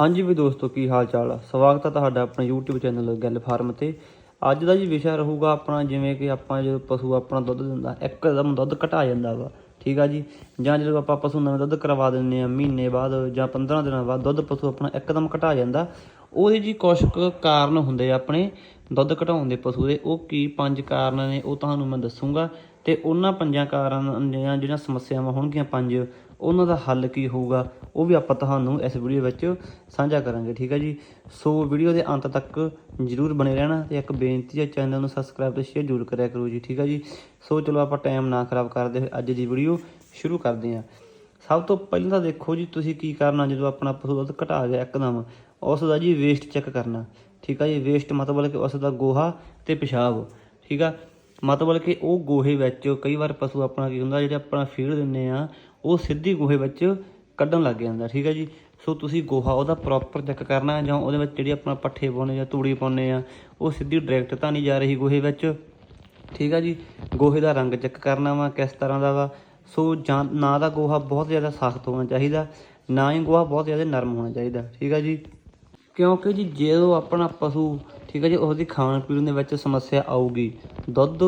ਹਾਂਜੀ ਵੀ ਦੋਸਤੋ, ਕੀ ਹਾਲ ਚਾਲ ਆ ਸਵਾਗਤ ਹੈ ਤੁਹਾਡਾ ਆਪਣੇ YouTube ਚੈਨਲ ਗੱਲ ਫਾਰਮ ਤੇ। ਅੱਜ ਦਾ ਜੀ ਵਿਸ਼ਾ ਰਹੂਗਾ ਆਪਣਾ, ਜਿਵੇਂ ਕਿ ਆਪਾਂ ਜਦੋਂ ਪਸ਼ੂ ਆਪਣਾ ਦੁੱਧ ਦਿੰਦਾ, ਇੱਕਦਮ ਦੁੱਧ ਘਟਾ ਜਾਂਦਾ ਵਾ, ਠੀਕ ਆ ਜੀ? ਜਾਂ ਜਦੋਂ ਆਪਾਂ ਪਸ਼ੂ ਨਵੇਂ ਦੁੱਧ ਕਰਵਾ ਦਿੰਨੇ ਆ, ਮਹੀਨੇ ਬਾਅਦ ਜਾਂ 15 ਦਿਨਾਂ ਬਾਅਦ ਦੁੱਧ ਪਸ਼ੂ ਆਪਣਾ ਇੱਕਦਮ ਘਟਾ ਜਾਂਦਾ। ਉਹਦੇ ਜੀ ਕੁਛ ਕਾਰਨ ਹੁੰਦੇ ਆ ਆਪਣੇ ਦੁੱਧ ਘਟਾਉਣ ਦੇ ਪਸ਼ੂ ਦੇ। ਉਹ ਕੀ ਪੰਜ ਕਾਰਨ ਨੇ, ਉਹ ਤੁਹਾਨੂੰ ਮੈਂ ਦੱਸੂਗਾ। ਤੇ ਉਹਨਾਂ ਪੰਜਾਂ ਕਾਰਨ ਜਾਂ ਜਿਹੜੀਆਂ ਸਮੱਸਿਆਵਾਂ ਹੋਣਗੀਆਂ ਪੰਜ ਉਹਨਾਂ ਦਾ ਹੱਲ ਕੀ ਹੋਊਗਾ, ਉਹ ਵੀ ਆਪਾਂ ਤੁਹਾਨੂੰ ਇਸ ਵੀਡੀਓ ਵਿੱਚ ਸਾਂਝਾ ਕਰਾਂਗੇ, ਠੀਕ ਹੈ ਜੀ? ਸੋ ਵੀਡੀਓ ਦੇ ਅੰਤ ਤੱਕ ਜਰੂਰ ਬਣੇ ਰਹਿਣਾ ਤੇ ਇੱਕ ਬੇਨਤੀ ਹੈ ਚੈਨਲ ਨੂੰ ਸਬਸਕ੍ਰਾਈਬ ਤੇ ਸ਼ੇਅਰ ਜਰੂਰ ਕਰਿਆ ਕਰੋ ਜੀ, ਠੀਕ ਹੈ ਜੀ? ਸੋ ਚਲੋ ਆਪਾਂ ਟਾਈਮ ਨਾ ਖਰਾਬ ਕਰਦੇ ਹੋਏ ਅੱਜ ਦੀ ਵੀਡੀਓ ਸ਼ੁਰੂ ਕਰਦੇ ਹਾਂ। ਸਭ ਤੋਂ ਪਹਿਲਾਂ ਤਾਂ ਦੇਖੋ ਜੀ, ਤੁਸੀਂ ਕੀ ਕਰਨਾ ਜਦੋਂ ਆਪਣਾ ਪਸ਼ੂ ਦੁੱਧ ਘਟਾ ਗਿਆ ਇੱਕਦਮ? ਉਸ ਦਾ ਜੀ ਵੇਸਟ ਚੈੱਕ ਕਰਨਾ, ਠੀਕ ਆ ਜੀ? ਵੇਸਟ ਮਤਲਬ ਕਿ ਉਸ ਦਾ ਗੋਹਾ ਤੇ ਪਿਸ਼ਾਬ, ਠੀਕ ਆ? ਮਤਲਬ ਕਿ ਉਹ ਗੋਹੇ ਵਿੱਚ ਕਈ ਵਾਰ ਪਸ਼ੂ ਆਪਣਾ ਕੀ ਹੁੰਦਾ, ਜਿਹੜਾ ਆਪਣਾ ਫੀਡ ਦਿੰਨੇ ਆ ਉਹ ਸਿੱਧੀ ਗੋਹੇ ਵਿੱਚ ਕੱਢਣ ਲੱਗ ਜਾਂਦਾ, ਠੀਕ ਹੈ ਜੀ? ਸੋ ਤੁਸੀਂ ਗੋਹਾ ਉਹਦਾ ਪ੍ਰੋਪਰ ਚੈੱਕ ਕਰਨਾ ਜਾਂ ਉਹਦੇ ਵਿੱਚ ਜਿਹੜੀ ਆਪਣਾ ਪੱਠੇ ਪਾਉਣੇ ਜਾਂ ਤੂੜੀ ਪਾਉਣੇ ਆ ਉਹ ਸਿੱਧੀ ਡਾਇਰੈਕਟ ਤਾਂ ਨਹੀਂ ਜਾ ਰਹੀ ਗੋਹੇ ਵਿੱਚ, ਠੀਕ ਆ ਜੀ? ਗੋਹੇ ਦਾ ਰੰਗ ਚੈੱਕ ਕਰਨਾ ਵਾ, ਕਿਸ ਤਰ੍ਹਾਂ ਦਾ ਵਾ? ਸੋ ਜਾਂ ਨਾ ਦਾ ਗੋਹਾ ਬਹੁਤ ਜ਼ਿਆਦਾ ਸਖਤ ਹੋਣਾ ਚਾਹੀਦਾ, ਨਾ ਹੀ ਗੋਹਾ ਬਹੁਤ ਜ਼ਿਆਦਾ ਨਰਮ ਹੋਣਾ ਚਾਹੀਦਾ, ਠੀਕ ਆ ਜੀ? ਕਿਉਂਕਿ ਜੀ ਜਦੋਂ ਆਪਣਾ ਪਸ਼ੂ, ਠੀਕ ਹੈ ਜੀ, ਉਹਦੀ ਖਾਣ ਪੀਣ ਦੇ ਵਿੱਚ ਸਮੱਸਿਆ ਆਊਗੀ, ਦੁੱਧ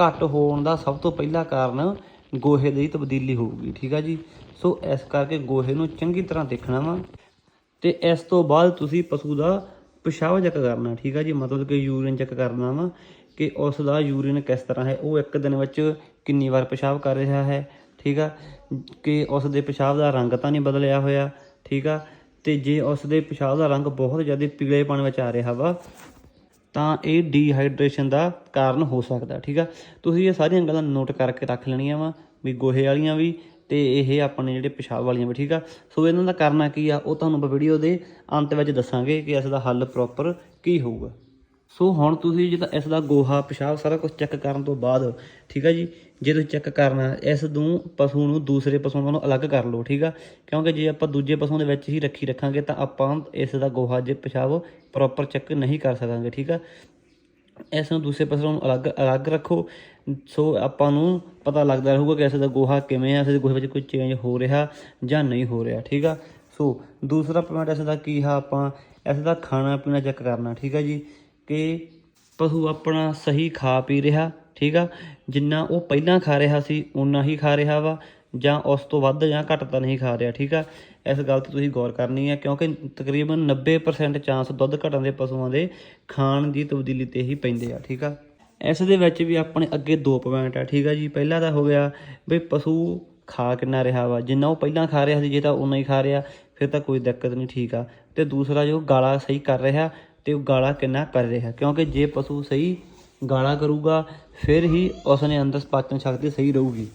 ਘੱਟ ਹੋਣ ਦਾ ਸਭ ਤੋਂ ਪਹਿਲਾ ਕਾਰਨ ਗੋਹੇ ਦੀ ਤਬਦੀਲੀ ਹੋਊਗੀ, ਠੀਕ ਆ ਜੀ? ਸੋ ਇਸ ਕਰਕੇ ਗੋਹੇ ਨੂੰ ਚੰਗੀ ਤਰ੍ਹਾਂ ਦੇਖਣਾ ਵਾ। ਤੇ ਇਸ ਤੋਂ ਬਾਅਦ ਤੁਸੀਂ ਪਸ਼ੂ ਦਾ ਪਿਸ਼ਾਬ ਚੈੱਕ ਕਰਨਾ, ਠੀਕ ਆ ਜੀ? ਮਤਲਬ ਕਿ ਯੂਰੀਨ ਚੈੱਕ ਕਰਨਾ ਵਾ ਕਿ ਉਸ ਦਾ ਯੂਰੀਨ ਕਿਸ ਤਰ੍ਹਾਂ ਹੈ, ਉਹ ਇੱਕ ਦਿਨ ਵਿੱਚ ਕਿੰਨੀ ਵਾਰ ਪਿਸ਼ਾਬ ਕਰ ਰਿਹਾ ਹੈ, ਠੀਕ ਆ? ਕਿ ਉਸ ਦੇ ਪਿਸ਼ਾਬ ਦਾ ਰੰਗ ਤਾਂ ਨਹੀਂ ਬਦਲਿਆ ਹੋਇਆ, ਠੀਕ ਆ? ਤੇ ਜੇ ਉਸ ਦੇ ਪਿਸ਼ਾਬ ਦਾ ਰੰਗ ਬਹੁਤ ਜ਼ਿਆਦਾ ਪੀਲੇਪਣ ਵਿੱਚ ਆ ਰਿਹਾ ਵਾ ਤਾਂ ਇਹ ਡੀਹਾਈਡਰੇਸ਼ਨ ਦਾ ਕਾਰਨ ਹੋ ਸਕਦਾ, ਠੀਕ ਆ? ਤੁਸੀਂ ਇਹ ਸਾਰੀਆਂ ਗੱਲਾਂ ਨੋਟ ਕਰਕੇ ਰੱਖ ਲੈਣੀਆਂ ਵਾ, ਵੀ ਗੋਹੇ ਵਾਲੀਆਂ ਵੀ ਤੇ ਇਹ ਆਪਣੇ ਜਿਹੜੇ ਪਿਸ਼ਾਬ ਵਾਲੀਆਂ ਵੀ, ਠੀਕ ਆ? ਸੋ ਇਹਨਾਂ ਦਾ ਕਰਨਾ ਕੀ ਆ, ਉਹ ਤੁਹਾਨੂੰ ਆਪਾਂ ਵੀਡੀਓ ਦੇ ਅੰਤ ਵਿੱਚ ਦੱਸਾਂਗੇ ਕਿ ਇਸ ਦਾ ਹੱਲ ਪ੍ਰੋਪਰ ਕੀ ਹੋਊਗਾ। ਸੋ ਹੁਣ ਤੁਸੀਂ ਜਿਹੜਾ ਇਸ ਦਾ ਗੋਹਾ, ਪਿਸ਼ਾਬ ਸਾਰਾ ਕੁਝ ਚੈੱਕ ਕਰਨ ਤੋਂ ਬਾਅਦ, ਠੀਕ ਆ ਜੀ? ਜੇ ਤੁਸੀਂ ਚੈੱਕ ਕਰਨਾ, ਇਸ ਨੂੰ ਪਸ਼ੂ ਨੂੰ ਦੂਸਰੇ ਪਸ਼ੂਆਂ ਨਾਲੋਂ ਅਲੱਗ ਕਰ ਲਓ, ਠੀਕ ਆ? ਕਿਉਂਕਿ ਜੇ ਆਪਾਂ ਦੂਜੇ ਪਸ਼ੂਆਂ ਦੇ ਵਿੱਚ ਹੀ ਰੱਖੀ ਰੱਖਾਂਗੇ ਤਾਂ ਆਪਾਂ ਇਸ ਦਾ ਗੋਹਾ ਜੇ ਪਿਸ਼ਾਬ ਪ੍ਰੋਪਰ ਚੈੱਕ ਨਹੀਂ ਕਰ ਸਕਾਂਗੇ, ਠੀਕ ਆ? ਇਸ ਨੂੰ ਦੂਸਰੇ ਪਸ਼ੂਆਂ ਨੂੰ ਅਲੱਗ ਅਲੱਗ ਰੱਖੋ। ਸੋ ਆਪਾਂ ਨੂੰ ਪਤਾ ਲੱਗਦਾ ਰਹੂਗਾ ਕਿ ਇਸ ਦਾ ਗੋਹਾ ਕਿਵੇਂ ਆ, ਇਸ ਦੇ ਗੋਹੇ ਵਿੱਚ ਕੋਈ ਚੇਂਜ ਹੋ ਰਿਹਾ ਜਾਂ ਨਹੀਂ ਹੋ ਰਿਹਾ, ਠੀਕ ਆ? ਸੋ ਦੂਸਰਾ ਪੁਆਇੰਟ ਇਸ ਦਾ ਕੀ ਆ, ਆਪਾਂ ਇਸ ਦਾ ਖਾਣਾ ਪੀਣਾ ਚੈੱਕ ਕਰਨਾ, ਠੀਕ ਆ ਜੀ? ਕਿ ਪਸ਼ੂ ਆਪਣਾ ਸਹੀ ਖਾ ਪੀ ਰਿਹਾ, ਠੀਕ ਆ? ਜਿੰਨਾ ਉਹ ਪਹਿਲਾਂ ਖਾ ਰਿਹਾ ਸੀ ਉਨਾ ਹੀ ਖਾ ਰਿਹਾ ਵਾ, ਜਾਂ ਉਸ ਤੋਂ ਵੱਧ ਜਾਂ ਘੱਟ ਤਾਂ ਨਹੀਂ ਖਾ ਰਿਹਾ, ਠੀਕ ਆ? ਇਸ ਗੱਲ ਤੇ ਤੁਸੀਂ ਗੌਰ ਕਰਨੀ ਹੈ ਕਿਉਂਕਿ ਤਕਰੀਬਨ 90% ਚਾਂਸ ਦੁੱਧ ਘਟਣ ਦੇ ਪਸ਼ੂਆਂ ਦੇ ਖਾਣ ਦੀ ਤਬਦੀਲੀ ਤੇ ਹੀ ਪੈਂਦੇ ਆ, ਠੀਕ ਆ? ਇਸ ਦੇ ਵਿੱਚ ਵੀ ਆਪਣੇ ਅੱਗੇ ਦੋ ਪੁਆਇੰਟ ਆ, ਠੀਕ ਆ ਜੀ? ਪਹਿਲਾ ਤਾਂ ਹੋ ਗਿਆ ਵੀ ਪਸ਼ੂ ਖਾ ਕਿੰਨਾ ਰਿਹਾ ਵਾ, ਜਿੰਨਾ ਉਹ ਪਹਿਲਾਂ ਖਾ ਰਿਹਾ ਸੀ, ਜੇ ਤਾਂ ਉਨਾ ਹੀ ਖਾ ਰਿਹਾ, ਫਿਰ ਤਾਂ ਕੋਈ ਦਿੱਕਤ ਨਹੀਂ, ਠੀਕ ਆ? ਤੇ ਦੂਸਰਾ ਜੋ ਗਾਲਾ ਸਹੀ ਕਰ ਰਿਹਾ ਤੇ ਉਹ ਗਾਲਾ ਕਿੰਨਾ ਕਰ ਰਿਹਾ। ਕਿਉਂਕਿ ਜੇ ਪਸ਼ੂ ਸਹੀ ਗਾਲਾ ਕਰੂਗਾ, ਫਿਰ ਹੀ ਉਸਨੇ ਅੰਦਰ ਪਾਚਨ ਸ਼ਕਤੀ ਸਹੀ ਰਹੂਗੀ।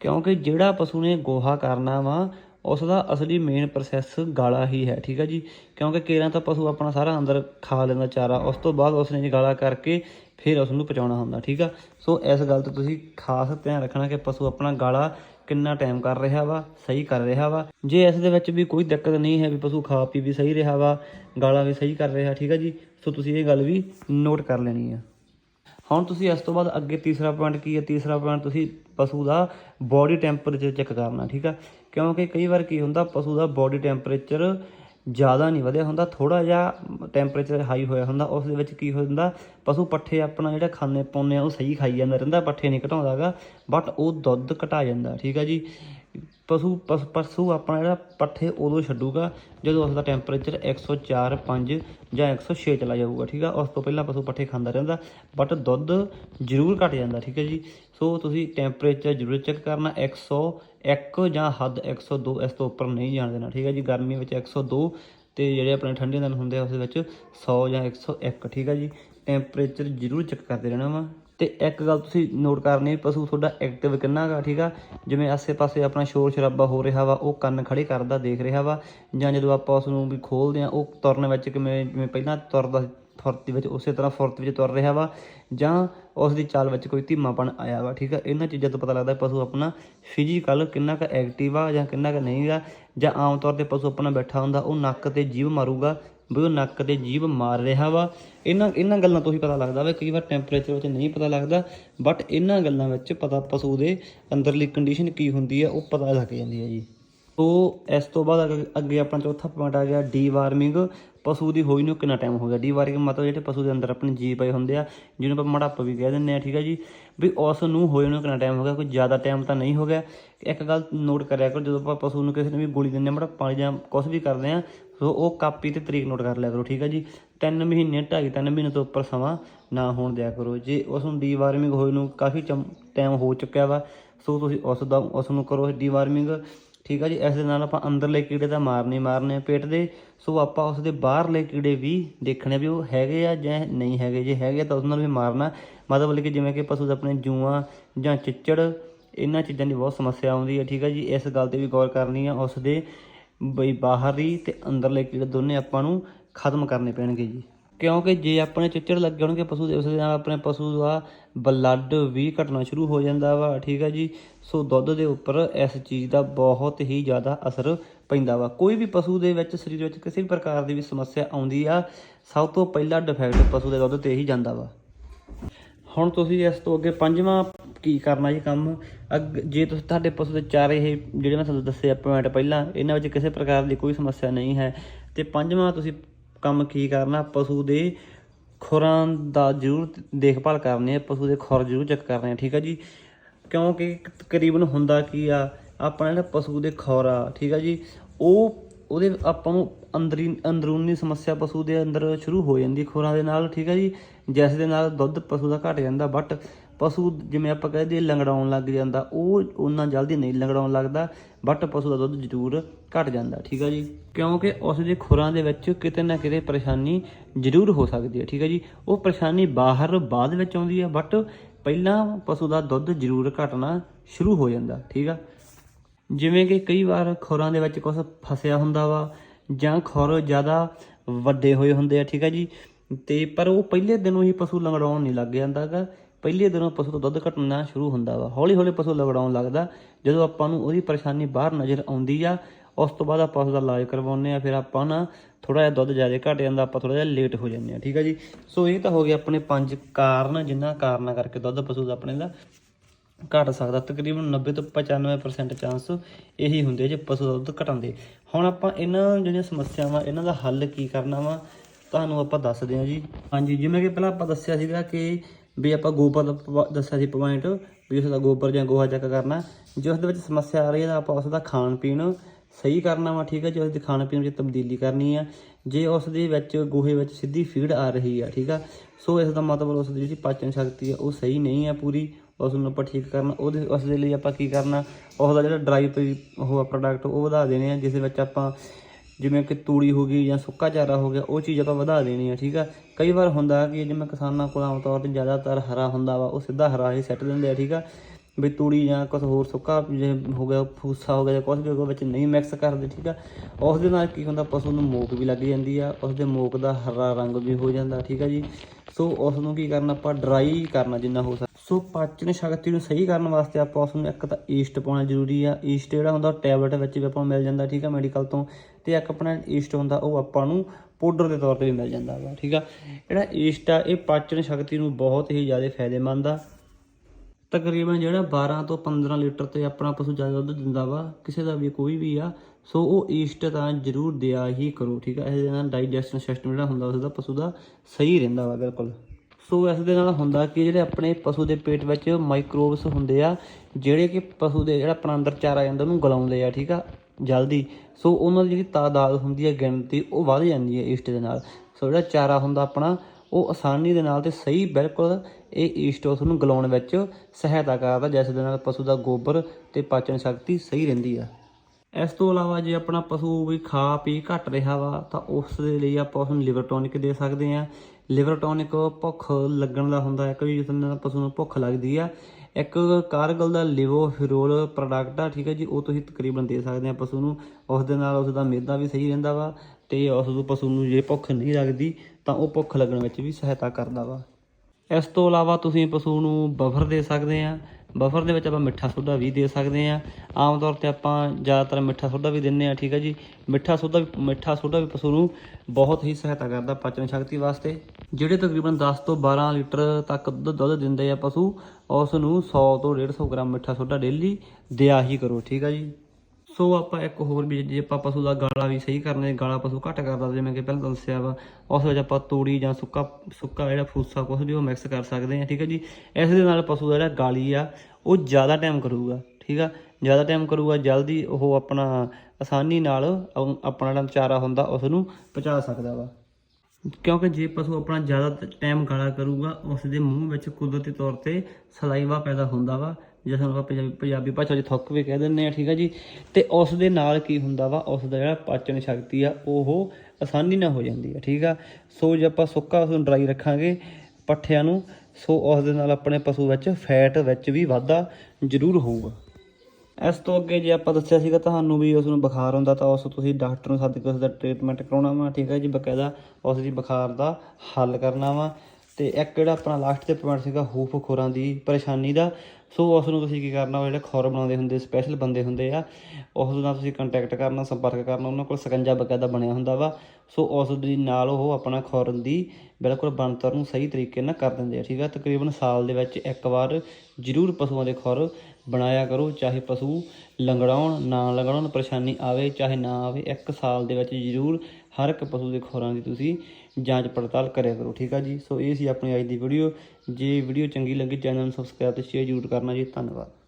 ਕਿਉਂਕਿ ਜਿਹੜਾ ਪਸ਼ੂ ਨੇ ਗੋਹਾ ਕਰਨਾ ਵਾ ਉਸ ਦਾ ਅਸਲੀ ਮੇਨ ਪ੍ਰੋਸੈਸ ਗਾਲਾ ਹੀ ਹੈ, ਠੀਕ ਹੈ ਜੀ? ਕਿਉਂਕਿ ਕੇਰਾਂ ਤਾਂ ਪਸ਼ੂ ਆਪਣਾ ਸਾਰਾ ਅੰਦਰ ਖਾ ਲੈਂਦਾ ਚਾਰਾ, ਉਸ ਤੋਂ ਬਾਅਦ ਉਸ ਨੇ ਗਾਲਾ ਕਰਕੇ ਫਿਰ ਉਸ ਨੂੰ ਪਚਾਉਣਾ ਹੁੰਦਾ, ਠੀਕ ਆ? ਸੋ ਇਸ ਗੱਲ ਤੇ ਤੁਸੀਂ ਖਾਸ ਧਿਆਨ ਰੱਖਣਾ ਕਿ ਪਸ਼ੂ ਆਪਣਾ ਗਾਲਾ ਕਿੰਨਾ ਟਾਈਮ ਕਰ ਰਿਹਾ ਵਾ, ਸਹੀ ਕਰ ਰਿਹਾ ਵਾ। ਜੇ ਇਸ ਦੇ ਵਿੱਚ ਵੀ ਕੋਈ ਦਿੱਕਤ ਨਹੀਂ ਹੈ ਵੀ ਪਸ਼ੂ ਖਾ ਪੀ ਵੀ ਸਹੀ ਰਿਹਾ ਵਾ, ਗਾਲਾਂ ਵੀ ਸਹੀ ਕਰ ਰਿਹਾ, ਠੀਕ ਆ ਜੀ? ਸੋ ਤੁਸੀਂ ਇਹ ਗੱਲ ਵੀ ਨੋਟ ਕਰ ਲੈਣੀ ਆ। ਹੁਣ ਤੁਸੀਂ ਇਸ ਤੋਂ ਬਾਅਦ ਅੱਗੇ ਤੀਸਰਾ ਪੁਆਇੰਟ ਕੀ ਹੈ ਤੀਸਰਾ ਪੁਆਇੰਟ ਤੁਸੀਂ ਪਸ਼ੂ ਦਾ ਬਾਡੀ ਟੈਂਪਰੇਚਰ ਚੈੱਕ ਕਰਨਾ, ਠੀਕ ਆ? ਕਿਉਂਕਿ ਕਈ ਵਾਰ ਕੀ ਹੁੰਦਾ, ਪਸ਼ੂ ਦਾ ਬਾਡੀ ਟੈਂਪਰੇਚਰ ਜ਼ਿਆਦਾ ਨਹੀਂ ਵਧਿਆ ਹੁੰਦਾ ਥੋੜਾ ਜਿਹਾ ਟੈਂਪਰੇਚਰ ਹਾਈ ਹੋਇਆ ਹੁੰਦਾ, ਉਸ ਦੇ ਵਿੱਚ ਕੀ ਹੋ ਜਾਂਦਾ ਪਸ਼ੂ ਪੱਠੇ ਆਪਣਾ ਜਿਹੜਾ ਖਾਣੇ ਪਾਉਂਦੇ ਆ, ਉਹ ਸਹੀ ਖਾਈ ਜਾਂਦਾ ਰਹਿੰਦਾ, ਪੱਠੇ ਨਹੀਂ ਘਟਾਉਂਦਾਗਾ ਬਟ ਉਹ ਦੁੱਧ ਘਟਾ ਜਾਂਦਾ, ਠੀਕ ਆ ਜੀ। ਪਸ਼ੂ, ਪਸ- ਪਸ਼ੂ ਆਪਣਾ ਜਿਹੜਾ ਪੱਠੇ ਉਦੋਂ ਛੱਡੂਗਾ ਜਦੋਂ ਉਸ ਦਾ ਟੈਂਪਰੇਚਰ 104 5 ਜਾਂ 106 ਚਲਾ ਜਾਊਗਾ, ਠੀਕ ਆ? ਉਸ ਤੋਂ ਪਹਿਲਾਂ ਪਸ਼ੂ ਪੱਠੇ ਖਾਂਦਾ ਰਹਿੰਦਾ ਬਟ ਦੁੱਧ ਜ਼ਰੂਰ ਘਟ ਜਾਂਦਾ, ਠੀਕ ਹੈ ਜੀ? ਸੋ ਤੁਸੀਂ ਟੈਂਪਰੇਚਰ ਜ਼ਰੂਰ ਚੈੱਕ ਕਰਨਾ 101 ਜਾਂ ਹੱਦ 102 ਇਸ ਤੋਂ ਉੱਪਰ ਨਹੀਂ ਜਾਣ ਦੇਣਾ, ਠੀਕ ਹੈ ਜੀ? ਗਰਮੀ ਵਿੱਚ 102 ਤੇ ਜਿਹੜੇ ਆਪਣੇ ਠੰਡੇ ਦਿਨ ਹੁੰਦੇ ਆ, ਉਸ ਵਿੱਚ 100 ਜਾਂ 101 ਠੀਕ ਹੈ ਜੀ? ਟੈਂਪਰੇਚਰ ਜ਼ਰੂਰ ਚੈੱਕ ਕਰਦੇ ਰਹਿਣਾ ਵਾ। ਤੇ ਇੱਕ ਗੱਲ ਤੁਸੀਂ ਨੋਟ ਕਰਨੀ ਪਸ਼ੂ ਤੁਹਾਡਾ ਐਕਟਿਵ ਕਿੰਨਾ ਗਾ ਠੀਕ ਆ? ਜਿਵੇਂ ਆਸੇ-ਪਾਸੇ ਆਪਣਾ ਸ਼ੋਰ ਸ਼ਰਾਬਾ ਹੋ ਰਿਹਾ ਵਾ, ਉਹ ਕੰਨ ਖੜੇ ਕਰਦਾ ਦੇਖ ਰਿਹਾ ਵਾ, ਜਾਂ ਜਦੋਂ ਆਪਾਂ ਉਸ ਨੂੰ ਵੀ ਖੋਲਦੇ ਆ ਉਹ ਤੁਰਨ ਵਿੱਚ ਕਿਵੇਂ, ਜਿਵੇਂ ਪਹਿਲਾਂ ਤੁਰਦਾ ਫੁਰਤ ਵਿੱਚ, ਉਸੇ ਤਰ੍ਹਾਂ ਫੁਰਤ ਵਿੱਚ ਤੁਰ ਰਿਹਾ ਵਾ, ਜਾਂ ਉਸ ਦੀ ਚਾਲ ਵਿੱਚ ਕੋਈ ਧੀਮਾਪਣ ਆਇਆ ਵਾ, ਠੀਕ ਆ? ਇਹਨਾਂ ਚੀਜ਼ਾਂ ਤੋਂ ਪਤਾ ਲੱਗਦਾ ਪਸ਼ੂ ਆਪਣਾ ਫਿਜ਼ੀਕਲ ਕਿੰਨਾ ਕੁ ਐਕਟਿਵ ਆ ਜਾਂ ਕਿੰਨਾ ਕੁ ਨਹੀਂ ਗਾ ਜਾਂ ਆਮ ਤੌਰ ਤੇ ਪਸ਼ੂ ਆਪਣਾ ਬੈਠਾ ਹੁੰਦਾ, ਉਹ ਨੱਕ ਤੇ ਜੀਭ ਮਾਰੂਗਾ ਵੀ ਉਹ ਨੱਕ ਦੇ ਜੀਭ ਮਾਰ ਰਿਹਾ ਵਾ। ਇਹਨਾਂ ਇਹਨਾਂ ਗੱਲਾਂ ਤੋਂ ਹੀ ਪਤਾ ਲੱਗਦਾ ਵਾ, ਕਈ ਵਾਰ ਟੈਂਪਰੇਚਰ ਵਿੱਚ ਨਹੀਂ ਪਤਾ ਲੱਗਦਾ ਬਟ ਇਹਨਾਂ ਗੱਲਾਂ ਵਿੱਚ ਪਤਾ, ਪਸ਼ੂ ਦੇ ਅੰਦਰਲੀ ਕੰਡੀਸ਼ਨ ਕੀ ਹੁੰਦੀ ਹੈ ਉਹ ਪਤਾ ਲੱਗ ਜਾਂਦੀ ਹੈ ਜੀ। ਸੋ, ਇਸ ਤੋਂ ਬਾਅਦ ਅੱਗੇ- ਅੱਗੇ ਆਪਣਾ ਚੌਥਾ ਪੁਆਇੰਟ ਆ ਗਿਆ ਡੀ ਵਾਰਮਿੰਗ ਪਸ਼ੂ ਦੀ ਹੋਈ ਨੂੰ ਕਿੰਨਾ ਟਾਈਮ ਹੋ ਗਿਆ? ਡੀ ਵਾਰਮਿੰਗ ਮਤਲਬ ਜਿਹੜੇ ਪਸ਼ੂ ਦੇ ਅੰਦਰ ਆਪਣੇ ਜੀ ਪਏ ਹੁੰਦੇ ਆ, ਜਿਹਨੂੰ ਆਪਾਂ ਮੜੱਪ ਵੀ ਕਹਿ ਦਿੰਦੇ ਆ, ਠੀਕ ਹੈ ਜੀ। ਵੀ ਉਸ ਨੂੰ ਹੋਏ ਨੂੰ ਕਿੰਨਾ ਟਾਈਮ ਹੋ ਗਿਆ? ਕੋਈ ਜ਼ਿਆਦਾ ਟਾਈਮ ਤਾਂ ਨਹੀਂ ਹੋ ਗਿਆ। ਇੱਕ ਗੱਲ ਨੋਟ ਕਰਿਆ ਕਰੋ, ਜਦੋਂ ਆਪਾਂ ਪਸ਼ੂ ਨੂੰ ਕਿਸੇ ਨੂੰ ਵੀ ਗੋਲੀ ਦਿੰਦੇ ਆ ਮੜੱਪਾਂ ਪਾਣੀ ਜਾਂ ਕੁਝ ਵੀ ਕਰਦੇ ਆ ਸੋ ਉਹ ਕਾਪੀ ਤੇ ਤਰੀਕ ਨੋਟ ਕਰ ਲਿਆ ਕਰੋ, ਠੀਕ ਹੈ ਜੀ? ਤਿੰਨ ਮਹੀਨੇ, ਢਾਈ ਤਿੰਨ ਮਹੀਨੇ ਤੋਂ ਉੱਪਰ ਸਮਾਂ ਨਾ ਹੋਣ ਦਿਆ ਕਰੋ। ਜੇ ਉਸ ਨੂੰ ਡੀਵਾਰਮਿੰਗ ਹੋਏ ਨੂੰ ਕਾਫੀ ਟਾਈਮ ਹੋ ਚੁੱਕਿਆ ਵਾ, ਸੋ ਤੁਸੀਂ ਉਸ ਦਾ, ਉਸ ਨੂੰ ਕਰੋ ਡੀਵਾਰਮਿੰਗ ਠੀਕ ਆ ਜੀ? ਇਸ ਦੇ ਨਾਲ ਆਪਾਂ ਅੰਦਰਲੇ ਕੀੜੇ ਤਾਂ ਮਾਰਨੇ ਹੀ ਮਾਰਨੇ ਪੇਟ ਦੇ। ਸੋ ਆਪਾਂ ਉਸ ਦੇ ਬਾਹਰਲੇ ਕੀੜੇ ਵੀ ਦੇਖਣੇ ਵੀ ਉਹ ਹੈਗੇ ਆ ਜਾਂ ਨਹੀਂ ਹੈਗੇ। ਜੇ ਹੈਗੇ ਤਾਂ ਉਸ ਨਾਲ ਵੀ ਮਾਰਨਾ। ਮਤਲਬ ਕਿ ਜਿਵੇਂ ਕਿ ਪਸ਼ੂ ਦੇ ਆਪਣੇ ਜੂਆਂ ਜਾਂ ਚਿੱਚੜ, ਇਹਨਾਂ ਚੀਜ਼ਾਂ ਦੀ ਬਹੁਤ ਸਮੱਸਿਆ ਆਉਂਦੀ ਹੈ ਠੀਕ ਹੈ ਜੀ? ਇਸ ਗੱਲ ਤੇ ਵੀ ਗੌਰ ਕਰਨੀ ਆ ਉਸ ਦੇ। ਬਈ ਬਾਹਰੀ ਤੇ ਅੰਦਰਲੇ ਕੀੜੇ ਦੋਨੇ ਆਪਾਂ ਨੂੰ ਖਤਮ ਕਰਨੇ ਪੈਣਗੇ ਜੀ। ਕਿਉਂਕਿ ਜੇ ਆਪਣੇ ਚਿੱਚੜ ਲੱਗੇ ਹੋਣਗੇ ਪਸ਼ੂ ਦੇ, ਉਸ ਦੇ ਨਾਲ ਆਪਣੇ ਪਸ਼ੂ ਦਾ ਬਲੱਡ ਵੀ ਘਟਣਾ ਸ਼ੁਰੂ ਹੋ ਜਾਂਦਾ ਵਾ, ਠੀਕ ਆ ਜੀ? ਸੋ ਦੁੱਧ ਦੇ ਉੱਪਰ ਇਸ ਚੀਜ਼ ਦਾ ਬਹੁਤ ਹੀ ਜ਼ਿਆਦਾ ਅਸਰ ਪੈਂਦਾ ਵਾ। ਕੋਈ ਵੀ ਪਸ਼ੂ ਦੇ ਵਿੱਚ, ਸਰੀਰ ਵਿੱਚ ਕਿਸੇ ਵੀ ਪ੍ਰਕਾਰ ਦੀ ਵੀ ਸਮੱਸਿਆ ਆਉਂਦੀ ਆ, ਸਭ ਤੋਂ ਪਹਿਲਾ ਡਿਫੈਕਟ ਪਸ਼ੂ ਦੇ ਦੁੱਧ ਤੇ ਹੀ ਜਾਂਦਾ ਵਾ। ਹੁਣ ਤੁਸੀਂ ਇਸ ਤੋਂ ਅੱਗੇ ਪੰਜਵਾਂ ਕੀ ਕਰਨਾ ਜੀ ਕੰਮ? ਅੱਗ, ਜੇ ਤੁਸੀਂ ਤੁਹਾਡੇ ਪਸ਼ੂ ਦੇ ਚਾਰੇ ਇਹ ਜਿਹੜੇ ਮੈਂ ਤੁਹਾਨੂੰ ਦੱਸੇ ਪੁਆਇੰਟ ਪਹਿਲਾਂ, ਇਹਨਾਂ ਵਿੱਚ ਕਿਸੇ ਪ੍ਰਕਾਰ ਦੀ ਕੋਈ ਸਮੱਸਿਆ ਨਹੀਂ ਹੈ। ਤੇ ਪੰਜਵਾਂ, ਤੁਸੀਂ ਕੰਮ ਕੀ ਕਰਨਾ? ਪਸ਼ੂ ਦੇ ਖੁਰਾਂ ਦਾ ਜ਼ਰੂਰ ਦੇਖਭਾਲ ਕਰਨੀ ਹੈ। ਪਸ਼ੂ ਦੇ ਖੁਰ ਜ਼ਰੂਰ ਚੈੱਕ ਕਰਨੇ ਆ, ਠੀਕ ਹੈ ਜੀ? ਕਿਉਂਕਿ ਤਕਰੀਬਨ ਹੁੰਦਾ ਕੀ ਆ? ਆਪਣਾ ਜਿਹੜਾ ਪਸ਼ੂ ਦੇ ਖੁਰ ਆ, ਠੀਕ ਆ ਜੀ? ਉਹ, ਉਹਦੇ ਆਪਾਂ ਨੂੰ ਅੰਦਰੀ, ਅੰਦਰੂਨੀ ਸਮੱਸਿਆ ਪਸ਼ੂ ਦੇ ਅੰਦਰ ਸ਼ੁਰੂ ਹੋ ਜਾਂਦੀ ਖੁਰਾਂ ਦੇ ਨਾਲ, ਠੀਕ ਆ ਜੀ? ਜਿਸ ਦੇ ਨਾਲ ਦੁੱਧ ਪਸ਼ੂ ਦਾ ਘਟ ਜਾਂਦਾ ਬਟ ਪਸ਼ੂ ਜਿਵੇਂ ਆਪਾਂ ਕਹਿ ਦਈਏ ਲੰਗੜਾਉਣ ਲੱਗ ਜਾਂਦਾ, ਉਹ ਉਹਨਾਂ ਜਲਦੀ ਨਹੀਂ ਲੰਗੜਾਉਣ ਲੱਗਦਾ ਬਟ ਪਸ਼ੂ ਦਾ ਦੁੱਧ ਜ਼ਰੂਰ ਘਟ ਜਾਂਦਾ, ਠੀਕ ਆ ਜੀ? ਕਿਉਂਕਿ ਉਸ ਦੇ ਖੁਰਾਂ ਦੇ ਵਿੱਚ ਕਿਤੇ ਨਾ ਕਿਤੇ ਪਰੇਸ਼ਾਨੀ ਜ਼ਰੂਰ ਹੋ ਸਕਦੀ ਹੈ, ਠੀਕ ਆ ਜੀ? ਉਹ ਪਰੇਸ਼ਾਨੀ ਬਾਹਰ ਬਾਅਦ ਵਿੱਚ ਆਉਂਦੀ ਹੈ ਬਟ ਪਹਿਲਾਂ ਪਸ਼ੂ ਦਾ ਦੁੱਧ ਜ਼ਰੂਰ ਘਟਣਾ ਸ਼ੁਰੂ ਹੋ ਜਾਂਦਾ, ਠੀਕ ਆ? ਜਿਵੇਂ ਕਿ ਕਈ ਵਾਰ ਖੁਰਾਂ ਦੇ ਵਿੱਚ ਕੁਝ ਫਸਿਆ ਹੁੰਦਾ ਵਾ, ਜਾਂ ਖੁਰ ਜ਼ਿਆਦਾ ਵੱਡੇ ਹੋਏ ਹੁੰਦੇ ਆ, ਠੀਕ ਆ ਜੀ? ਤੇ ਪਰ ਉਹ ਪਹਿਲੇ ਦਿਨੋਂ ਹੀ ਪਸ਼ੂ ਲੰਗੜਾਉਣ ਨਹੀਂ ਲੱਗ ਜਾਂਦਾਗਾ। ਪਹਿਲੇ ਦਿਨੋਂ ਪਸ਼ੂ ਤੋਂ ਦੁੱਧ ਘਟਣਾ ਸ਼ੁਰੂ ਹੁੰਦਾ ਵਾ। ਹੌਲੀ ਹੌਲੀ ਪਸ਼ੂ ਲਗੜਾਉਣ ਲੱਗਦਾ। ਜਦੋਂ ਆਪਾਂ ਨੂੰ ਉਹਦੀ ਪਰੇਸ਼ਾਨੀ ਬਾਹਰ ਨਜ਼ਰ ਆਉਂਦੀ ਆ, ਉਸ ਤੋਂ ਬਾਅਦ ਆਪਾਂ ਉਸ ਦਾ ਇਲਾਜ ਕਰਵਾਉਂਦੇ ਆ। ਫਿਰ ਆਪਾਂ ਨਾ ਥੋੜਾ ਜਿਹਾ ਦੁੱਧ ਜ਼ਿਆਦਾ ਘਟ ਜਾਂਦਾ, ਆਪਾਂ ਥੋੜਾ ਜਿਹਾ ਲੇਟ ਹੋ ਜਾਂਦੇ ਆ, ਠੀਕ ਆ ਜੀ? ਸੋ ਇਹ ਤਾਂ ਹੋ ਗਏ ਆਪਣੇ ਪੰਜ ਕਾਰਨ, ਜਿਨ੍ਹਾਂ ਕਾਰਨਾਂ ਕਰਕੇ ਦੁੱਧ ਪਸ਼ੂ ਦਾ ਆਪਣੇ ਦਾ ਘਟ ਸਕਦਾ। ਤਕਰੀਬਨ 90 ਤੋਂ 95% ਚਾਂਸ ਇਹੀ ਹੁੰਦੇ ਜੇ ਪਸ਼ੂ ਦਾ ਦੁੱਧ ਘਟਣ ਦੇ ਹੁਣ ਆਪਾਂ ਇਹਨਾਂ ਜਿਹੜੀਆਂ ਸਮੱਸਿਆਵਾਂ, ਇਹਨਾਂ ਦਾ ਹੱਲ ਕੀ ਕਰਨਾ ਵਾ, ਤੁਹਾਨੂੰ ਆਪਾਂ ਦੱਸਦੇ ਹਾਂ ਜੀ। ਹਾਂਜੀ, ਜਿਵੇਂ ਕਿ ਪਹਿਲਾਂ ਆਪਾਂ ਦੱਸਿਆ ਸੀਗਾ ਕਿ ਵੀ ਆਪਾਂ ਗੋਬਰ ਦਾ ਪ- ਦੱਸਿਆ ਸੀ ਪੁਆਇੰਟ ਵੀ ਉਸ ਦਾ ਗੋਬਰ ਜਾਂ ਗੋਹਾ ਚੈੱਕ ਕਰਨਾ, ਜੇ ਉਸ ਦੇ ਵਿੱਚ ਸਮੱਸਿਆ ਆ ਰਹੀ ਹੈ ਤਾਂ ਆਪਾਂ ਉਸ ਦਾ ਖਾਣ ਪੀਣ ਸਹੀ ਕਰਨਾ ਵਾ, ਠੀਕ ਹੈ? ਜੇ ਉਸ ਦੇ ਖਾਣ ਪੀਣ ਵਿੱਚ ਤਬਦੀਲੀ ਕਰਨੀ ਆ, ਜੇ ਉਸ ਦੇ ਵਿੱਚ ਗੋਹੇ ਵਿੱਚ ਸਿੱਧੀ ਫੀਡ ਆ ਰਹੀ ਆ, ਠੀਕ ਆ? ਸੋ ਇਸ ਦਾ ਮਤਲਬ ਉਸ ਦੀ ਜਿਹੜੀ ਪਾਚਨ ਸ਼ਕਤੀ ਆ, ਉਹ ਸਹੀ ਨਹੀਂ ਆ ਪੂਰੀ ਉਸ ਨੂੰ ਆਪਾਂ ਠੀਕ ਕਰਨਾ, ਉਹਦੇ ਉਸ ਦੇ ਲਈ ਆਪਾਂ ਕੀ ਕਰਨਾ ਉਸ ਦਾ ਜਿਹੜਾ ਡਰਾਈ ਉਹ ਪ੍ਰੋਡਕਟ ਉਹ ਵਧਾ ਦੇਣੇ ਆ, ਜਿਸ ਦੇ ਵਿੱਚ ਆਪਾਂ ਜਿਵੇਂ ਕਿ ਤੂੜੀ ਹੋ ਗਈ ਜਾਂ ਸੁੱਕਾ ਚਾਰਾ ਹੋ ਗਿਆ, ਉਹ ਚੀਜ਼ ਆਪਾਂ ਵਧਾ ਦੇਣੀ ਆ, ਠੀਕ ਆ? ਕਈ ਵਾਰ ਹੁੰਦਾ ਕਿ ਜਿਵੇਂ ਕਿਸਾਨਾਂ ਕੋਲ ਆਮ ਤੌਰ ਤੇ ਜ਼ਿਆਦਾਤਰ ਹਰਾ ਹੁੰਦਾ ਵਾ, ਉਹ ਸਿੱਧਾ ਹਰਾ ਹੀ ਸੱਟ ਦਿੰਦੇ ਆ, ਠੀਕ ਆ? ਵੀ ਤੂੜੀ ਜਾਂ ਕੁਝ ਹੋਰ ਸੁੱਕਾ ਜੇ ਹੋ ਗਿਆ, ਫੂਸਾ ਹੋ ਗਿਆ ਜਾਂ ਕੁਝ ਵੀ ਉਹਦੇ ਵਿੱਚ ਨਹੀਂ ਮਿਕਸ ਕਰਦੇ, ਠੀਕ ਆ? ਉਸ ਦੇ ਨਾਲ ਕੀ ਹੁੰਦਾ, ਪਸ਼ੂ ਨੂੰ ਮੋਕ ਵੀ ਲੱਗ ਜਾਂਦੀ ਆ ਉਸ ਦੇ ਮੋਕ ਦਾ ਹਰਾ ਰੰਗ ਵੀ ਹੋ ਜਾਂਦਾ, ਠੀਕ ਆ ਜੀ? ਸੋ ਉਸ ਨੂੰ ਕੀ ਕਰਨਾ, ਆਪਾਂ ਡਰਾਈ ਕਰਨਾ ਜਿੰਨਾ ਹੋ ਸਕਦਾ ਸੋ ਪਾਚਨ ਸ਼ਕਤੀ ਨੂੰ ਸਹੀ ਕਰਨ ਵਾਸਤੇ ਆਪਾਂ ਉਸ ਨੂੰ ਇੱਕ ਤਾਂ ਈਸਟ ਪਾਉਣਾ ਜ਼ਰੂਰੀ ਆ। ਈਸਟ ਜਿਹੜਾ ਹੁੰਦਾ ਟੈਬਲੇਟ ਵਿੱਚ ਵੀ ਆਪਾਂ ਨੂੰ ਮਿਲ ਜਾਂਦਾ, ਠੀਕ ਆ ਮੈਡੀਕਲ ਤੋਂ। ਤੇ ਇੱਕ ਆਪਣਾ ਈਸਟ ਹੁੰਦਾ, ਉਹ ਆਪਾਂ ਨੂੰ ਪਾਊਡਰ ਦੇ ਤੌਰ ਤੇ ਵੀ ਮਿਲ ਜਾਂਦਾ ਵਾ, ਠੀਕ ਆ। ਜਿਹੜਾ ਈਸਟ ਆ, ਇਹ ਪਾਚਨ ਸ਼ਕਤੀ ਨੂੰ ਬਹੁਤ ਹੀ ਜ਼ਿਆਦਾ ਫਾਇਦੇਮੰਦ ਆ। ਤਕਰੀਬਨ ਜਿਹੜਾ 12 ਤੋਂ 15 ਲੀਟਰ ਤੇ ਆਪਣਾ ਪਸ਼ੂ ਜ਼ਿਆਦਾ ਦੁੱਧ ਦਿੰਦਾ ਵਾ, ਕਿਸੇ ਦਾ ਵੀ ਕੋਈ ਵੀ ਆ, ਸੋ ਉਹ ਈਸਟ ਤਾਂ ਜ਼ਰੂਰ ਦਿਆ ਹੀ ਕਰੋ, ਠੀਕ ਆ। ਇਹਦੇ ਨਾਲ ਡਾਈਜੈਸ਼ਨ ਸਿਸਟਮ ਜਿਹੜਾ ਹੁੰਦਾ ਉਸ ਦਾ ਪਸ਼ੂ ਦਾ ਸਹੀ ਰਹਿੰਦਾ ਵਾ, ਬਿਲਕੁਲ। ਸੋ ਇਸ ਦੇ ਨਾਲ ਹੁੰਦਾ ਕਿ ਜਿਹੜੇ ਆਪਣੇ ਪਸ਼ੂ ਦੇ ਪੇਟ ਵਿੱਚ ਮਾਈਕਰੋਬਸ ਹੁੰਦੇ ਆ, ਜਿਹੜੇ ਕਿ ਪਸ਼ੂ ਦੇ ਜਿਹੜਾ ਆਪਣਾ ਅੰਦਰ ਚਾਰਾ ਜਾਂਦਾ, ਉਹਨੂੰ ਗਲਾਉਂਦੇ ਆ, ਠੀਕ ਆ? ਜਲਦੀ। ਸੋ ਉਹਨਾਂ ਦੀ ਜਿਹੜੀ ਤਾਦਾਦ ਹੁੰਦੀ ਹੈ ਗਿਣਤੀ, ਉਹ ਵੱਧ ਜਾਂਦੀ ਹੈ ਈਸਟ ਦੇ ਨਾਲ। ਸੋ ਜਿਹੜਾ ਚਾਰਾ ਹੁੰਦਾ ਆਪਣਾ, ਉਹ ਆਸਾਨੀ ਦੇ ਨਾਲ ਤੇ ਸਹੀ ਬਿਲਕੁਲ ਇਹ ਈਸਟ ਉਸ ਨੂੰ ਗਲਾਉਣ ਵਿੱਚ ਸਹਾਇਤਾ ਕਰਦਾ, ਜਿਸ ਦੇ ਨਾਲ ਪਸ਼ੂ ਦਾ ਗੋਬਰ ਤੇ ਪਾਚਨ ਸ਼ਕਤੀ ਸਹੀ ਰਹਿੰਦੀ ਆ। ਇਸ ਤੋਂ ਇਲਾਵਾ ਜੇ ਆਪਣਾ ਪਸ਼ੂ ਵੀ ਖਾ ਪੀ ਘਟ ਰਿਹਾ ਵਾ, ਤਾਂ ਉਸ ਦੇ ਲਈ ਆਪਾਂ ਉਸ ਨੂੰ ਲਿਵਰ ਟੌਨਿਕ ਦੇ ਸਕਦੇ ਆ ਲਿਵਰ ਟੌਨਿਕ ਭੁੱਖ ਲੱਗਣ ਦਾ ਹੁੰਦਾ ਹੈ ਕਈ ਜਿਸ ਪਸ਼ੂ ਨੂੰ ਭੁੱਖ ਲੱਗਦੀ ਆ। ਇੱਕ ਕਾਰਗਲ ਦਾ ਲਿਵੋਫਿਰੋਲ ਪ੍ਰੋਡਕਟ ਆ, ਠੀਕ ਹੈ ਜੀ, ਉਹ ਤੁਸੀਂ ਤਕਰੀਬਨ ਦੇ ਸਕਦੇ ਆ ਪਸ਼ੂ ਨੂੰ। ਉਸ ਦੇ ਨਾਲ ਉਸ ਦਾ ਮਿਹਦਾ ਵੀ ਸਹੀ ਰਹਿੰਦਾ ਵਾ ਤੇ ਉਸ ਨੂੰ ਪਸ਼ੂ ਨੂੰ ਜੇ ਭੁੱਖ ਨਹੀਂ ਲੱਗਦੀ, ਤਾਂ ਉਹ ਭੁੱਖ ਲੱਗਣ ਵਿੱਚ ਵੀ ਸਹਾਇਤਾ ਕਰਦਾ ਵਾ। ਇਸ ਤੋਂ ਇਲਾਵਾ ਤੁਸੀਂ ਪਸ਼ੂ ਨੂੰ ਬਫਰ ਦੇ ਸਕਦੇ ਆ। ਬਫਰ ਦੇ ਵਿੱਚ ਆਪਾਂ ਮਿੱਠਾ ਸੋਡਾ ਵੀ ਦੇ ਸਕਦੇ ਆ ਆਮ ਤੌਰ ਤੇ ਆਪਾਂ ਜ਼ਿਆਦਾਤਰ ਮਿੱਠਾ ਸੋਡਾ ਵੀ ਦਿੰਨੇ ਆ ਠੀਕ ਹੈ ਜੀ। ਮਿੱਠਾ ਸੋਡਾ ਵੀ ਮਿੱਠਾ ਸੋਡਾ ਵੀ ਪਸ਼ੂ ਨੂੰ ਬਹੁਤ ਹੀ ਸਹਾਇਤਾ ਕਰਦਾ ਪਾਚਨ ਸ਼ਕਤੀ ਵਾਸਤੇ। ਜਿਹੜੇ ਤਕਰੀਬਨ 10 ਤੋਂ 12 ਲੀਟਰ ਤੱਕ ਦੁੱਧ ਦੁੱਧ ਦਿੰਦੇ ਆ ਪਸ਼ੂ, ਉਸ ਨੂੰ 100 ਤੋਂ 150 ਗ੍ਰਾਮ ਮਿੱਠਾ ਸੋਡਾ ਡੇਲੀ ਦਿਆ ਹੀ ਕਰੋ, ਠੀਕ ਆ ਜੀ। ਸੋ ਆਪਾਂ ਇੱਕ ਹੋਰ ਵੀ ਜੇ ਆਪਾਂ ਪਸ਼ੂ ਦਾ ਗਾਲਾ ਵੀ ਸਹੀ ਕਰਨੇ ਗਾਲਾ ਪਸ਼ੂ ਘੱਟ ਕਰਦਾ, ਜਿਵੇਂ ਕਿ ਪਹਿਲਾਂ ਤੁਹਾਨੂੰ ਦੱਸਿਆ ਵਾ, ਉਸ ਵਿੱਚ ਆਪਾਂ ਤੂੜੀ ਜਾਂ ਸੁੱਕਾ ਸੁੱਕਾ ਜਿਹੜਾ ਫੂਸਾ ਕੁਛ ਵੀ ਉਹ ਮਿਕਸ ਕਰ ਸਕਦੇ ਹਾਂ, ਠੀਕ ਹੈ ਜੀ। ਇਸ ਦੇ ਨਾਲ ਪਸ਼ੂ ਦਾ ਜਿਹੜਾ ਗਾਲੀ ਆ, ਉਹ ਜ਼ਿਆਦਾ ਟਾਈਮ ਕਰੂਗਾ, ਠੀਕ ਆ? ਜ਼ਿਆਦਾ ਟਾਈਮ ਕਰੂਗਾ, ਜਲਦੀ ਉਹ ਆਪਣਾ ਆਸਾਨੀ ਨਾਲ ਆਪਣਾ ਜਿਹੜਾ ਚਾਰਾ ਹੁੰਦਾ ਉਸ ਨੂੰ ਪਹੁੰਚਾ ਸਕਦਾ ਵਾ। ਕਿਉਂਕਿ ਜੇ ਪਸ਼ੂ ਆਪਣਾ ਜ਼ਿਆਦਾ ਟਾਈਮ ਗਾਲਾ ਕਰੂਗਾ ਉਸ ਦੇ ਮੂੰਹ ਵਿੱਚ ਕੁਦਰਤੀ ਤੌਰ ਤੇ ਸਲਾਈਵਾ ਪੈਦਾ ਹੁੰਦਾ ਵਾ ਜਿਸ ਨੂੰ ਆਪਾਂ ਪੰਜਾਬੀ ਪੰਜਾਬੀ ਭਾਸ਼ਾ 'ਚ ਥੁੱਕ ਵੀ ਕਹਿ ਦਿੰਦੇ ਆ, ਠੀਕ ਆ ਜੀ। ਤੇ ਉਸ ਦੇ ਨਾਲ ਕੀ ਹੁੰਦਾ ਵਾ? ਉਸ ਦਾ ਜਿਹੜਾ ਪਾਚਨ ਸ਼ਕਤੀ ਆ, ਉਹ ਆਸਾਨੀ ਨਾਲ ਹੋ ਜਾਂਦੀ ਆ, ਠੀਕ ਆ? ਸੋ ਜੇ ਆਪਾਂ ਸੁੱਕਾ ਉਸ ਨੂੰ ਡਰਾਈ ਰੱਖਾਂਗੇ ਪੱਠਿਆਂ ਨੂੰ, ਸੋ ਉਸ ਦੇ ਨਾਲ ਆਪਣੇ ਪਸ਼ੂ ਵਿੱਚ ਫੈਟ ਵਿੱਚ ਵੀ ਵਾਧਾ ਜ਼ਰੂਰ ਹੋਊਗਾ। ਇਸ ਤੋਂ ਅੱਗੇ ਜੇ ਆਪਾਂ ਦੱਸਿਆ ਸੀਗਾ ਤੁਹਾਨੂੰ ਵੀ ਉਸ ਨੂੰ ਬੁਖਾਰ ਹੁੰਦਾ, ਤਾਂ ਉਸ ਤੁਸੀਂ ਡਾਕਟਰ ਨੂੰ ਸੱਦ ਕੇ ਉਸ ਦਾ ਟ੍ਰੀਟਮੈਂਟ ਕਰਾਉਣਾ ਵਾ, ਠੀਕ ਹੈ ਜੀ, ਬਕਾਇਦਾ ਉਸ ਦੀ ਬੁਖਾਰ ਦਾ ਹੱਲ ਕਰਨਾ ਵਾ। ਤੇ ਇੱਕ ਜਿਹੜਾ ਆਪਣਾ ਲਾਸਟ ਤੇ ਪੁਆਇੰਟ ਸੀਗਾ ਹੂਫ ਖੋਰਾਂ ਦੀ ਪਰੇਸ਼ਾਨੀ ਦਾ ਸੋ ਉਸ ਨੂੰ ਤੁਸੀਂ ਕੀ ਕਰਨਾ ਉਹ ਜਿਹੜੇ ਖੁਰ ਬਣਾਉਂਦੇ ਹੁੰਦੇ ਸਪੈਸ਼ਲ ਬੰਦੇ ਹੁੰਦੇ ਆ, ਉਸ ਨਾਲ ਤੁਸੀਂ ਕੰਟੈਕਟ ਕਰਨਾ, ਸੰਪਰਕ ਕਰਨਾ, ਉਹਨਾਂ ਕੋਲ ਸਕੰਜਾ ਬਕਾਇਦਾ ਬਣਿਆ ਹੁੰਦਾ ਵਾ। ਸੋ ਉਸ ਦੀ ਨਾਲ ਉਹ ਆਪਣਾ ਖੁਰ ਦੀ ਬਿਲਕੁਲ ਬਣਤਰ ਨੂੰ ਸਹੀ ਤਰੀਕੇ ਨਾਲ ਕਰ ਦਿੰਦੇ ਆ, ਠੀਕ ਆ? ਤਕਰੀਬਨ ਸਾਲ ਦੇ ਵਿੱਚ ਇੱਕ ਵਾਰ ਜ਼ਰੂਰ ਪਸ਼ੂਆਂ ਦੇ ਖੁਰ ਬਣਾਇਆ ਕਰੋ, ਚਾਹੇ ਪਸ਼ੂ ਲੰਗੜਾਉਣ, ਨਾ ਲੰਗੜਾਉਣ, ਪਰੇਸ਼ਾਨੀ ਆਵੇ, ਚਾਹੇ ਨਾ ਆਵੇ, ਇੱਕ ਸਾਲ ਦੇ ਵਿੱਚ ਜ਼ਰੂਰ ਹਰ ਇੱਕ ਪਸ਼ੂ ਦੇ ਖੁਰਾਂ ਦੀ ਤੁਸੀਂ ਜਾਂਚ ਪੜਤਾਲ ਕਰਿਆ ਕਰੋ, ਠੀਕ ਆ ਜੀ? ਸੋ ਇਹ ਸੀ ਆਪਣੀ ਅੱਜ ਦੀ ਵੀਡੀਓ ਜੇ ਵੀਡੀਓ ਚੰਗੀ ਲੱਗੀ ਚੈਨਲ ਨੂੰ ਸਬਸਕ੍ਰਾਈਬ ਤੇ ਸ਼ੇਅਰ ਜ਼ਰੂਰ ਕਰਨਾ ਜੀ। ਧੰਨਵਾਦ।